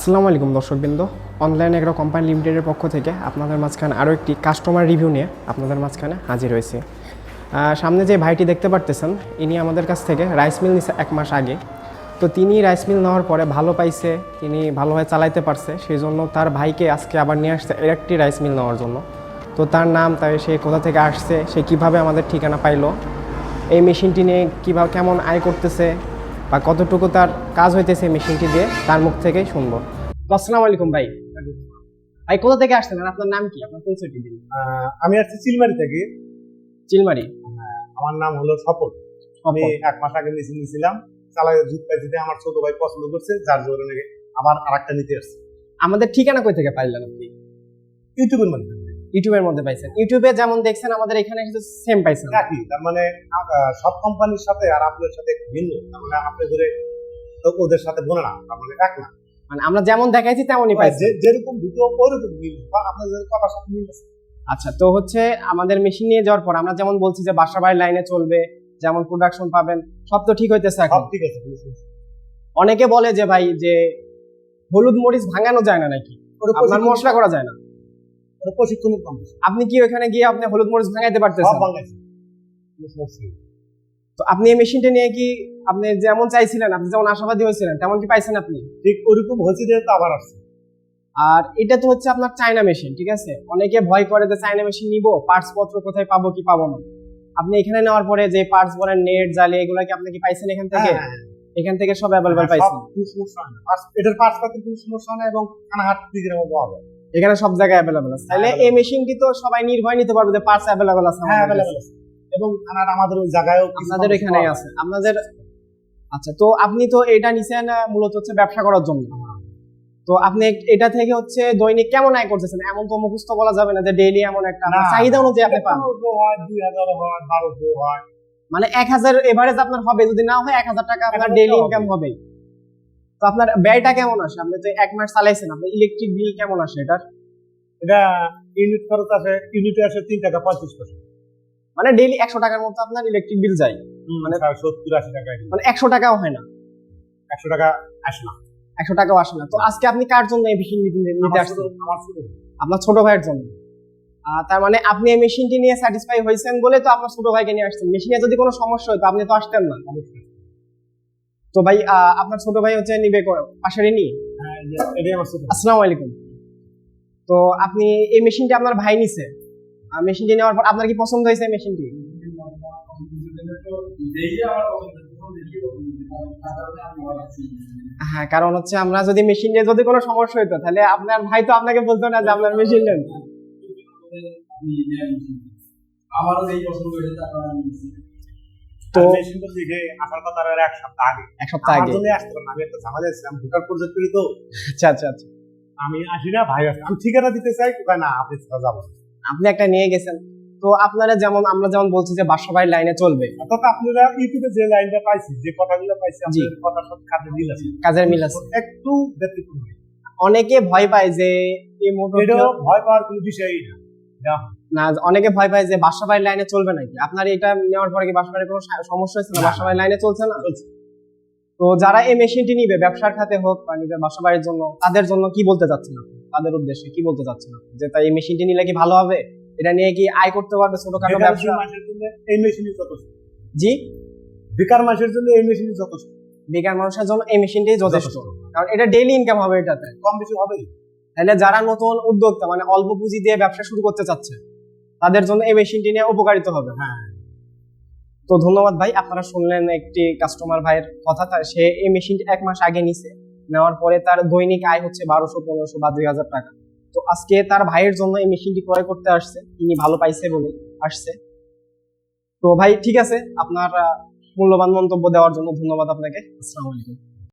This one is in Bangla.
আসসালামু আলাইকুম দর্শকবৃন্দ। অনলাইন এগ্রো কোম্পানি লিমিটেডের পক্ষ থেকে আপনাদের মাঝখানে আরও একটি কাস্টমার রিভিউ নিয়ে আপনাদের মাঝখানে হাজির হয়েছে। সামনে যে ভাইটি দেখতে পারতেছেন, ইনি আমাদের কাছ থেকে রাইস মিল নিছে এক মাস আগে। তো তিনি রাইস মিল নেওয়ার পরে ভালো পাইছে, তিনি ভালোভাবে চালাইতে পারছে সেই জন্য তার ভাইকে আজকে আবার নিয়ে আসছে এর একটি রাইস মিল নেওয়ার জন্য। তো তার নাম, তাই সে কোথা থেকে আসছে, সে কীভাবে আমাদের ঠিকানা পাইলো, এই মেশিনটি নিয়ে কীভাবে কেমন আয় করতেছে বা কতটুকু তার কাজ হইতেছে মেশিনটি দিয়ে তার মুখ থেকেই শুনব। আসসালামু আলাইকুম ভাই। ভাই কোথা থেকে আসছেন আর আপনার নাম কি? আপনার পরিচয়টি দিন? আমি আসছি চিলমারি থেকে। চিলমারি? আমার নাম হলো সফল আমি এক মাস আগে মেশিন নিয়েছিলাম দুধ পাইছি দিয়ে আমার ছোট ভাই পছন্দ করছে যার জন্য আবার আরেকটা নিতে আসছে আমাদের ঠিকানা কই থেকে পাইলেন আপনি? ইউটিউবের মাধ্যমে। ইউটিউবের মধ্যে পাইছেন। ইউটিউবে যেমন দেখছেন আমাদের এখানে কিন্তু সেম পাইছেন। একই তার মানে সব কোম্পানির সাথে আর আপনার সাথে ভিন্ন। তার মানে আপনি ধরে তো ওদের সাথে বলে না তার মানে এক না। মানে আমরা যেমন দেখাইছি তেমনই পাইছি যে- যেরকম দুটো ওরকম মিল বা আপনাদের কথার সাথে মিল আছে। আচ্ছা তো হচ্ছে আমাদের মেশিন নিয়ে যাওয়ার পর আমরা যেমন বলছি যে বাসা বাড়ির লাইনে চলবে যেমন প্রোডাকশন পাবেন সব তো ঠিক হইতেছে এখন। সব ঠিক আছে। অনেকে বলে যে ভাই যে হলুদ মরিচ ভাঙানো যায় না নাকি? আপনার মশলা করা যায় না। প্রশিক্ষণের কম আপনি কি ওখানে গিয়ে আপনি হলুদ মরিচ ভাঙাইতে পারতেছেন। তো আপনি এই মেশিনটা নিয়ে কি আপনি যেমন চাইছিলেন আপনি যেমন আশাবাদী হয়েছিলেন তেমন কি পাইছেন আপনি? ঠিক ওরকম হয়েছে যেহেতু আবার আসছে। আর এটা তো হচ্ছে আপনার চায়না মেশিন ঠিক আছে? অনেকে ভয় করে যে চায়না মেশিন নিব পার্টস পত্র কোথায় পাবো কি পাবো না। আপনি এখানে নেওয়ার পরে যে পার্টস বলেন নেট জালি এগুলা কি আপনি কি পাইছেন এখান থেকে? হ্যাঁ, এখান থেকে সব অ্যাভেলেবল হ্যাঁ, পাইছেন। হয়। এটার পাঁচ পাতে কোনো সমস্যা না এবং কানাহাট দিকের মধ্যে হবে। এখানে সব জায়গায় অ্যাভেলেবল আছে। তাহলে এই মেশিনটি তো সবাই নির্ভয় নিতে পারবে যে পার্টস অ্যাভেলেবল আছে হ্যাঁ কাছে। আছে। এবং কানাহাট আমাদের ওই জায়গায়ও আপনাদের এখানেই আছে। আপনাদের আচ্ছা তো আপনি তো এটা নিছেন মূলত হচ্ছে ব্যবসা করার জন্য। তো আপনি এটা থেকে হচ্ছে দৈনিক কেমন আয় করতেছেন? এমন তো মুখস্থ বলা যাবে না যে ডেইলি এমন একটা না। চাহিদা অনুযায়ী আপনি পান। হয় হয় হয়। মানে এক হাজার এভারেজ আপনার হবে যদি না হয় এক হাজার টাকা আপনার ডেইলি ইনকাম হবে। তো আপনার ব্যয়টা কেমন আসে? আপনি যে এক মাস চালাইছেন আপনার ইলেকট্রিক বিল কেমন আসে এটার? এটা ইউনিট খরচ আছে ইউনিটে আসে তিন টাকা পঁয়ত্রিশ পয়সা। মানে ডেইলি একশো টাকার মতো আপনার ইলেকট্রিক বিল যায়। মানে সত্তর আশি টাকা মানে একশো টাকাও হয় না। একশো টাকা আসে না। একশো টাকাও আসে না। তো আজকে আপনি কার জন্য এই মেশিন নিতে আসছেন। আপনার ছোট ভাইয়ের জন্য। তার মানে আপনি এই মেশিনটি নিয়ে স্যাটিসফাই হয়েছেন বলে তো আপনার ছোট ভাইকে নিয়ে আসছেন। মেশিনে যদি কোনো সমস্যা হতো আপনি তো আসতেন না। তো ভাই আপনার ছোট ভাই হচ্ছে নিবে ক- পাশেরই নি হ্যাঁ। আসসালামু আলাইকুম। তো আপনি এই মেশিনটি আপনার ভাই নিছে। মেশিনটি নেওয়ার পর আপনার কি পছন্দ হয়েছে মেশিনটি? হ্যাঁ কারণ হচ্ছে আমরা যদি মেশিন নিয়ে যদি কোনো সমস্যা হতো তাহলে আপনার ভাই তো আপনাকে বলতো না যে আপনার মেশিন নেন। আমারও এই পছন্দ হয়েছে তারপর আমি নিয়েছি। তো দেখে আসার কথা আর এক সপ্তাহ আগে। এক সপ্তাহ আগে। জন্য আসতে না। আমি একটা ঝামেলা ছিলাম ঢোকার প্রজেক্ট করি তো। আচ্ছা আচ্ছা আচ্ছা। আমি আসি না ভাই আসে আমি ঠিকানা দিতে চাই না আপনি যাব আপনি একটা নিয়ে গেছেন। তো আপনারা যেমন আমরা যেমন বলছি যে বাসা বাড়ির লাইনে চলবে। অর্থাৎ আপনারা ইউটিউবে যে লাইনটা পাইছি যে কথাগুলো পাইছি জি। আপনাদের কথার সাথে কাজে মিল আছে। কাজের মিল আছে। একটু ব্যতিক্রম। অনেকে ভয় পায় যে এই মোটর ভয় পাওয়ার কোনো বিষয়ই না। না অনেকে ভয় পায় যে বাসা বাড়ির লাইনে চলবে নাকি? আপনার এটা নেওয়ার পরে কি বাসা বাড়ির কোনো সমস্যা হচ্ছে না? বাসা বাড়ির লাইনে চলছে না? তো যারা এই মেশিনটি নিবে ব্যবসার খাতে হোক বা নিজের বাসা বাড়ির জন্য তাদের জন্য কি বলতে চাচ্ছেন আপনি? তাদের উদ্দেশ্যে কি বলতে চাচ্ছেন আপনি? যে তাই এই মেশিনটি নিলে কি ভালো হবে? এটা নিয়ে কি আয় করতে পারবে ছোটখাটো ব্যবসা? এই মেশিনই যথেষ্ট। জি? বেকার মাসের জন্য এই মেশিনই যথেষ্ট। বেকার মানুষের জন্য এই মেশিনটি যথেষ্ট। কারণ এটা ডেইলি ইনকাম হবে এটাতে। কম বেশি হবেই। তাহলে যারা নতুন উদ্যোক্তা মানে অল্প পুঁজি দিয়ে ব্যবসা শুরু করতে চাচ্ছে তাদের জন্য এই মেশিনটি নিয়ে উপকারিত হবে। হ্যাঁ। তো ধন্যবাদ ভাই, আপনারা শুনলেন একটি কাস্টমার ভাইয়ের কথা তা সে এই মেশিনটি এক মাস আগে নিছে। নেওয়ার পরে তার দৈনিক আয় হচ্ছে বারোশো, পনেরোশো বা দুই হাজার টাকা। তো আজকে তার ভাইয়ের জন্য এই মেশিনটি ক্রয় করতে আসছে। তিনি ভালো পাইছে বলে আসছে। তো ভাই, ঠিক আছে, আপনার মূল্যবান মন্তব্য দেওয়ার জন্য ধন্যবাদ আপনাকে। আসসালামু আলাইকুম।